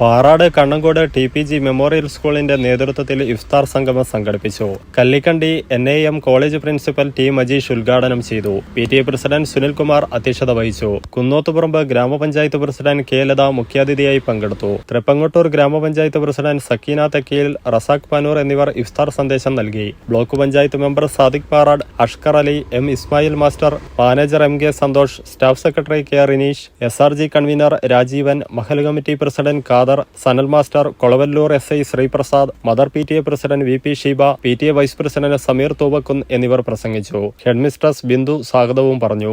Parad Kannankode T P G memorial സ്കൂളിന്റെ നേതൃത്വത്തിൽ ഇഫ്താർ സംഗമം സംഘടിപ്പിച്ചു. Kallikkandi N A M college principal T Majeesh ഉദ്ഘാടനം ചെയ്തു. P T A president Sunilkumar അധ്യക്ഷത വഹിച്ചു. കുന്നോത്തുപറമ്പ് ഗ്രാമപഞ്ചായത്ത് പ്രസിഡന്റ് കെ ലത മുഖ്യാതിഥിയായി പങ്കെടുത്തു. തൃപ്പങ്ങോട്ടൂർ ഗ്രാമപഞ്ചായത്ത് പ്രസിഡന്റ് സക്കീന തക്കീൽ റസാഖ് പനൂർ എന്നിവർ ഇഫ്താർ സന്ദേശം നൽകി. Block panchayat member Sadiq Parad Ashkar Ali M Ismail master manager M K Santhosh staff secretary K Rineesh S R G convener Rajeevan Mahal committee president Khader Sanal master Kolavallur S I Sreeprasad mother P T A president V P Sheeba P T A vice president Sameer Thoovakkunnu എന്നിവർ പ്രസംഗിച്ചു. Headmistress Bindu സ്വാഗതവും പറഞ്ഞു.